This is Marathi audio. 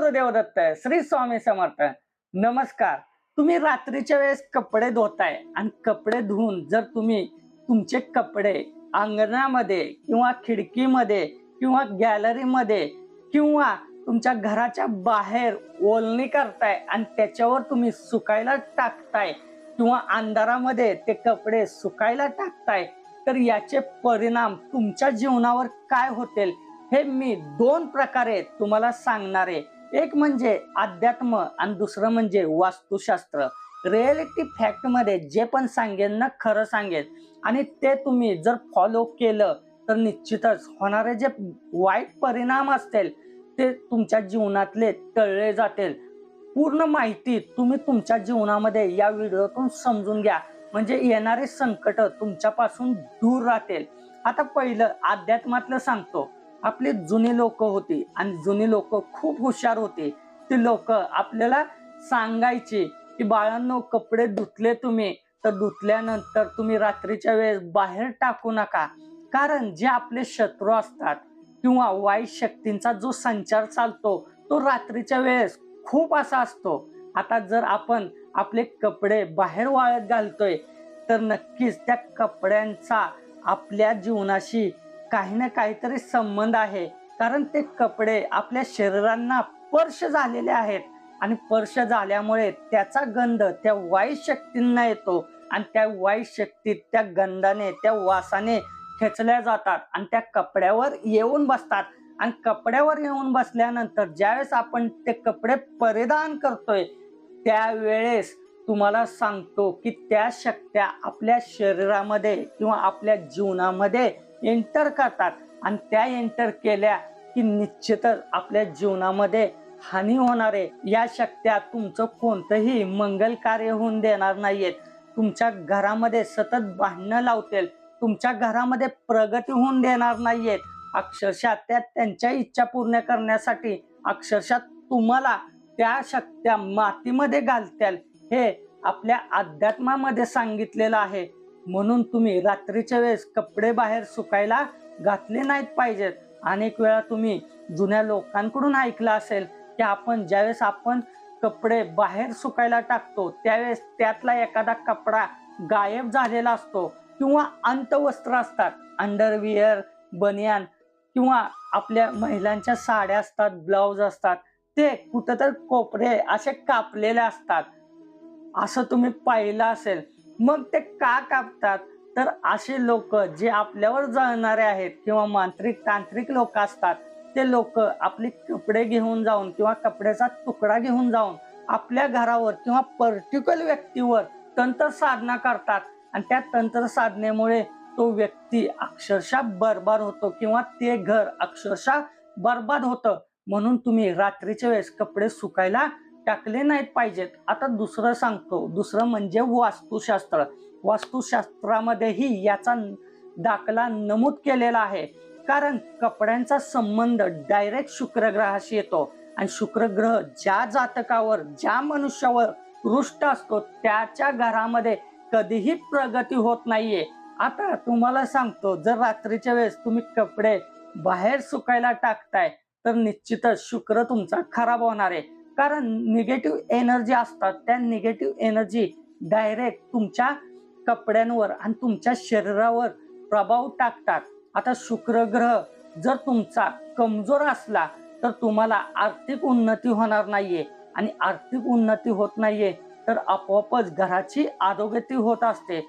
गुरुदेव दत्त श्री स्वामी समर्थ नमस्कार. तुम्ही रात्रीच्या वेळेस कपडे धुताय आणि कपडे धुवून जर तुम्ही तुमचे कपडे अंगणामध्ये किंवा खिडकीमध्ये किंवा गॅलरीमध्ये किंवा तुमच्या घराच्या बाहेर ओलणी करताय आणि त्याच्यावर तुम्ही सुकायला टाकताय किंवा अंधारामध्ये ते कपडे सुकायला टाकताय तर याचे परिणाम तुमच्या जीवनावर काय होतील हे मी दोन प्रकारे तुम्हाला सांगणार आहे. एक म्हणजे अध्यात्म आणि दुसरं म्हणजे वास्तुशास्त्र. रिअलिटी फॅक्टमध्ये जे पण सांगेन ना खरं सांगेन. आणि ते तुम्ही जर फॉलो केलं तर निश्चितच होणारे जे वाईट परिणाम असतील ते तुमच्या जीवनातले टळले जातील. पूर्ण माहिती तुम्ही तुमच्या जीवनामध्ये या व्हिडिओतून समजून घ्या. म्हणजे येणारे संकट तुमच्यापासून दूर राहतील. आता पहिलं अध्यात्मातलं सांगतो. आपली जुनी लोक होती आणि जुनी लोक खूप हुशार होती. ती लोक आपल्याला सांगायची की बाळांनो कपडे धुतले तुम्ही तर धुतल्यानंतर तुम्ही रात्रीच्या वेळेस बाहेर टाकू नका. कारण जे आपले शत्रू असतात किंवा वाईट शक्तींचा जो संचार चालतो तो रात्रीच्या वेळेस खूप असा असतो. आता जर आपण आपले कपडे बाहेर वाळत घालतोय तर नक्कीच त्या कपड्यांचा आपल्या जीवनाशी काही ना काहीतरी संबंध आहे. कारण ते कपडे आपल्या शरीरांना स्पर्श झालेले आहेत. आणि स्पर्श झाल्यामुळे त्याचा गंध त्या वाईट शक्तींना येतो. आणि त्या वाईट शक्ती त्या गंधाने त्या वासाने खेचल्या जातात आणि त्या कपड्यावर येऊन बसतात. आणि कपड्यावर येऊन बसल्यानंतर ज्यावेळेस आपण ते कपडे परिधान करतोय त्यावेळेस तुम्हाला सांगतो की त्या शक्त्या आपल्या शरीरामध्ये किंवा आपल्या जीवनामध्ये एंटर करतात. आणि त्या एंटर केल्या की निश्चितच आपल्या जीवनामध्ये हानी होणार आहे. या शक्त्या तुमचं कोणतंही मंगल कार्य होऊन देणार नाहीयेत तुमच्या घरामध्ये सतत भांडणं लावतील. तुमच्या घरामध्ये प्रगती होऊन देणार नाहीयेत अक्षरशः त्या त्यांच्या इच्छा पूर्ण करण्यासाठी अक्षरशः तुम्हाला त्या शक्त्या मातीमध्ये घालत्याल हे आपल्या अध्यात्मामध्ये सांगितलेलं आहे. म्हणून तुम्ही रात्रीच्या वेळेस कपडे बाहेर सुकायला घातले नाहीत पाहिजेत अनेक वेळा तुम्ही जुन्या लोकांकडून ऐकलं असेल की आपण ज्यावेळेस आपण कपडे बाहेर सुकायला टाकतो त्यावेळेस त्यातला एखादा कपडा गायब झालेला असतो किंवा अंतवस्त्र असतात. अंडरविअर बनियान किंवा आपल्या महिलांच्या साड्या असतात ब्लाऊज असतात ते कुठंतरी कोपरे असे कापलेले असतात. असं तुम्ही पाहिलं असेल मग ते का कापतात? तर असे लोक जे आपल्यावर जळणारे आहेत किंवा मांत्रिक तांत्रिक लोक असतात ते लोक आपले कपडे घेऊन जाऊन किंवा कपड्याचा तुकडा घेऊन जाऊन आपल्या घरावर किंवा पर्टिक्युलर व्यक्तीवर तंत्र साधना करतात. आणि त्या तंत्र साधनेमुळे तो व्यक्ती अक्षरशः बरबाद होतो किंवा ते घर अक्षरशः बरबाद होतं. म्हणून तुम्ही रात्रीच्या वेळेस कपडे सुकायला टाकले नाहीत पाहिजेत. आता दुसरं सांगतो. दुसरं म्हणजे वास्तुशास्त्र. वास्तुशास्त्रामध्येही याचा दाखला नमूद केलेला आहे. कारण कपड्यांचा संबंध डायरेक्ट शुक्रग्रहाशी येतो. आणि शुक्रग्रह ज्या जातकावर ज्या मनुष्यावर रुष्ट असतो त्याच्या घरामध्ये कधीही प्रगती होत नाहीये. आता तुम्हाला सांगतो जर रात्रीच्या वेळेस तुम्ही कपडे बाहेर सुकायला टाकताय तर निश्चितच शुक्र तुमचा खराब होणार आहे. कारण निगेटिव्ह एनर्जी असतात. त्या निगेटिव्ह एनर्जी डायरेक्ट तुमच्या कपड्यांवर आणि तुमच्या शरीरावर प्रभाव टाकतात. आता शुक्र ग्रह जर तुमचा कमजोर असला तर तुम्हाला आर्थिक उन्नती होणार नाहीये. आणि आर्थिक उन्नती होत नाहीये तर आपोआपच घराची आरोग्यती होत असते.